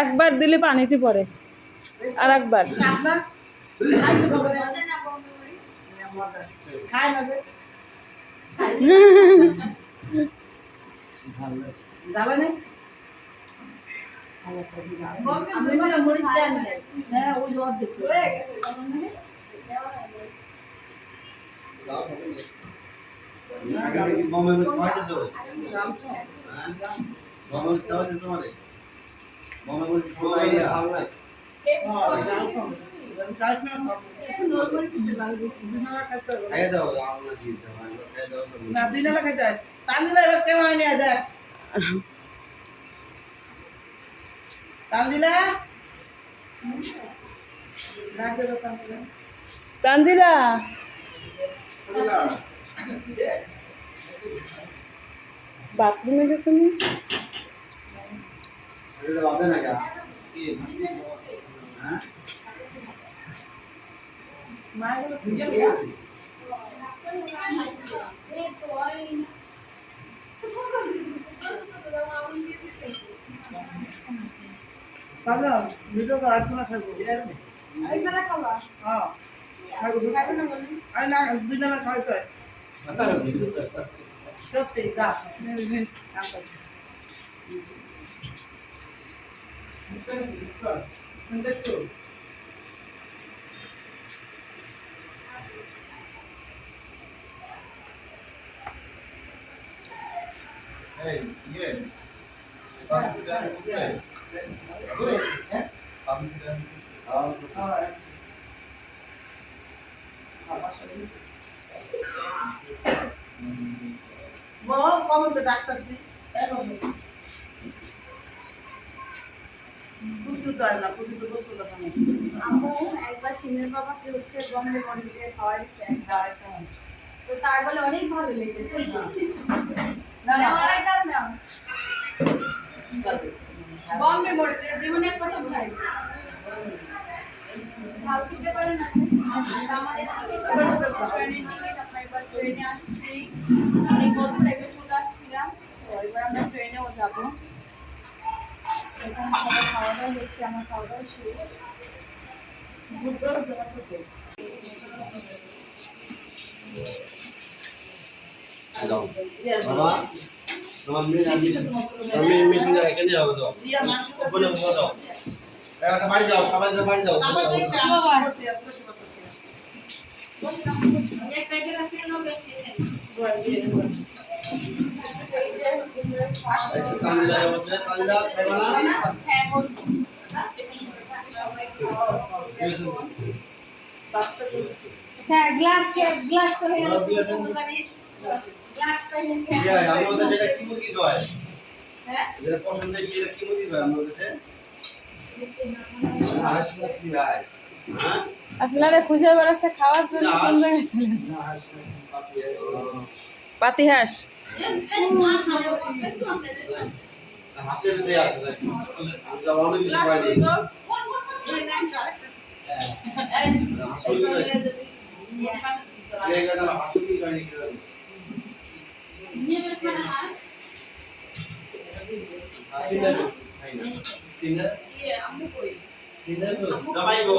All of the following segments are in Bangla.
একবার দিলে পানিতে পড়ে আর একবার। হ্যাঁ ওই জল দেখতে আগে থেকে বোমে মধ্যে খাওয়াইতে তো জাল তো বোমে মধ্যে খাওয়াইতে তোমারে বোমে মধ্যে পুরো আইডিয়া জাল তো জাল না খাইয়ে দাও আমরা দিতে খাইয়ে দাও তো না দিনে লাগাই যায় টান দিলে এবার কেমন নিয়ে যায় টান দিলে লাগবে তো বাথরুমে গেছো নি? তাহলে ভিডিও করার জন্য থাকব। হ্যাঁ। থাকব আরে না দুই জনে খাইতে হয় সত্যি যা দেখছ এই ইয়ে পাবলিসিটি করছে হ্যাঁ পাবলিসিটি করছে বল কমন তো ডাক্তারছি পুজো তো আর না তো বসে আম্মু একবার সিনের বাবাকে হচ্ছে বম্বে মন্দিরে খাওয়া দিচ্ছে একবার তো তার বলে অনেক ভালো লেগেছে। আরেকটা বম্বে মন্দিরে জীবনের প্রথম খাই ঝাল খেতে পারে না। আমাদের ট্রেনে আসছি। অনেক বছর আগে চলে আসছিলাম। তো এবার আমরা ট্রেনেও যাব। এখানে সবাই খাওয়া দাওয়া হচ্ছে আমার খাওয়া দাওয়া শেষ বাবা তোমার মেয়ে এ এখানে যাও তো। ওখানে উঠো বাড়ি যাও সবাই বাড়ি যাও। হ্যাঁ গ্লাস গ্লাস করে আমাদের যেটা কি মুরগি হয় হ্যাঁ? যেটা পছন্দ কি মুরগি আমাদের হাঁস হ্যাঁ? আপনারা খুঁজে বেড়াচ্ছে খাওয়ার জন্য কোন জায়গায় ছিলেন পাতি হাঁস। হাঁসের ভিতরে আছে নাকি আমরা অনেক কিছু পাইনি হাঁসের ভিতরে এই গানা হাঁসের ভিতরে পাইনি কি জানি জামাই গো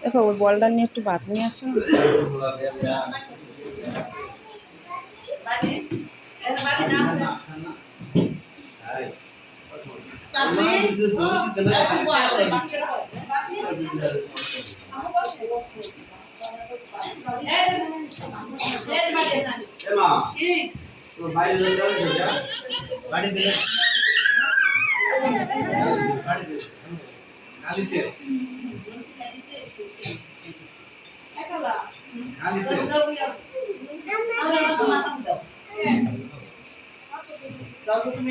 দেখো ওই বলটা নিয়ে একটু ভাত নিয়ে আসো। বাড়ি দিলে বাড়ি দিলে কালিতে একলা খালিতে আমরা তো মাথা দাও দাও তো তুমি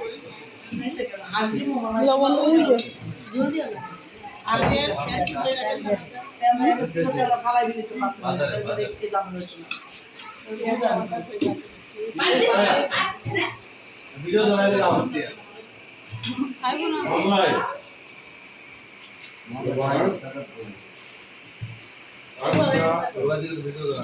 ভিডিও ধরাইলে দাও খাইবো না ভাই ভাই ভিডিও ধরা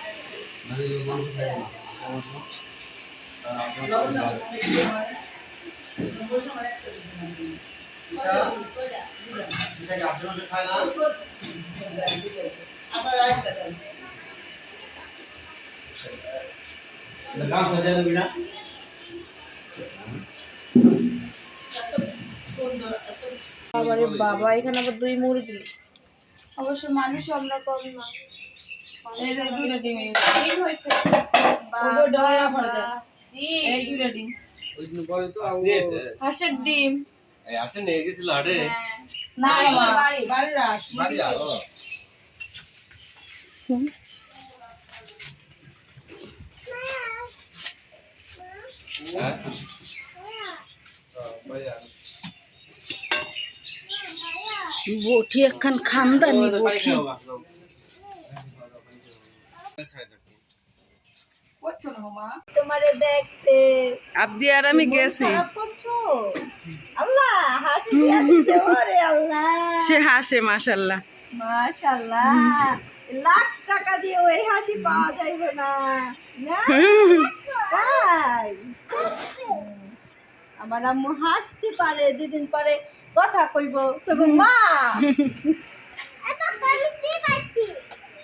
আবার সাজানো বিনা বাবারে বাবা এখানে আবার দুই মুরগি। অবশ্য মানুষ আমরা কম না। এই যে দুইটা ডিম ডিম হয়েছে। ওগো ডয়া ফড়া দেন এই দুইটা ডিম। হাঁসের ডিম। আসে নিয়ে গেছিল হাটে। হ্যাঁ। না বাড়ি, বাড়ি। হ্যাঁ? বটি একখান খানদানি বটি তোমারে দেখতে আবদি আর আমি গেছি। আল্লাহ হাসি দিয়া ওরে আল্লাহ। সে হাসে মাশাআল্লাহ লাখ টাকা দিয়ে ওই হাসি পাওয়া যাইবে না। না আমার আম্মু হাসতে পারে দুদিন পরে কথা কইব। কইব মা!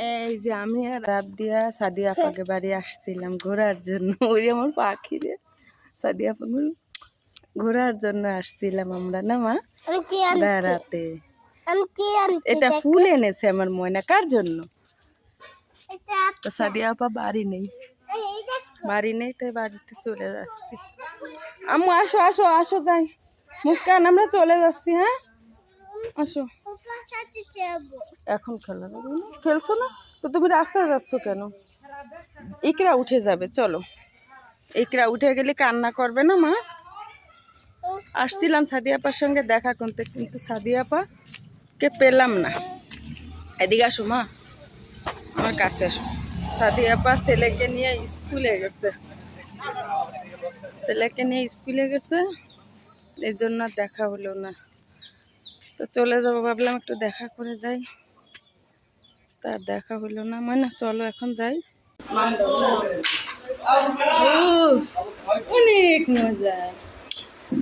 এই যে আমি আর রাত দিয়া সাদিয়া আপাকে বাড়ি আসছিলাম ঘোরার জন্য। ওই আমার পাখি রে। সাদিয়া আপা ঘোরার জন্য আসছিলাম আমরা না মা? বেড়াতে। এটা ফুল এনেছে আমার ময়না। কার জন্য? তো সাদিয়া আপা বাড়ি নেই। বাড়ি নেই তাই বাড়িতে চলে যাচ্ছি। আম্মু আসো আসো আসো যাই। মুস্কান আমরা চলে যাচ্ছি হ্যাঁ? আসো। এখন খেলা খেলছো না? তো তুমি রাস্তায় যাচ্ছ কেন? ইকরা উঠে যাবে, চলো। ইকরা উঠে গেলে কান্না করবে না, মা? আসছিলাম সাদিয়া আপার সঙ্গে দেখা করতে, কিন্তু সাদিয়া আপা কে পেলাম না। এদিকে আসো, মা। আমার কাছে আসো। সাদিয়া আপা ছেলেকে নিয়ে স্কুলে গেছে। ছেলেকে নিয়ে স্কুলে গেছে। এই জন্য দেখা হলো না। তো চলে যাব, ভাবলাম একটু দেখা করে যাই। তা দেখা হলো না। মানে চলো এখন যাই। অনেক মজা।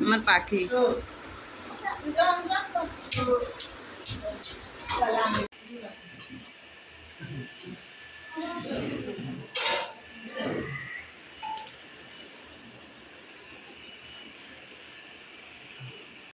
আমার পাখি।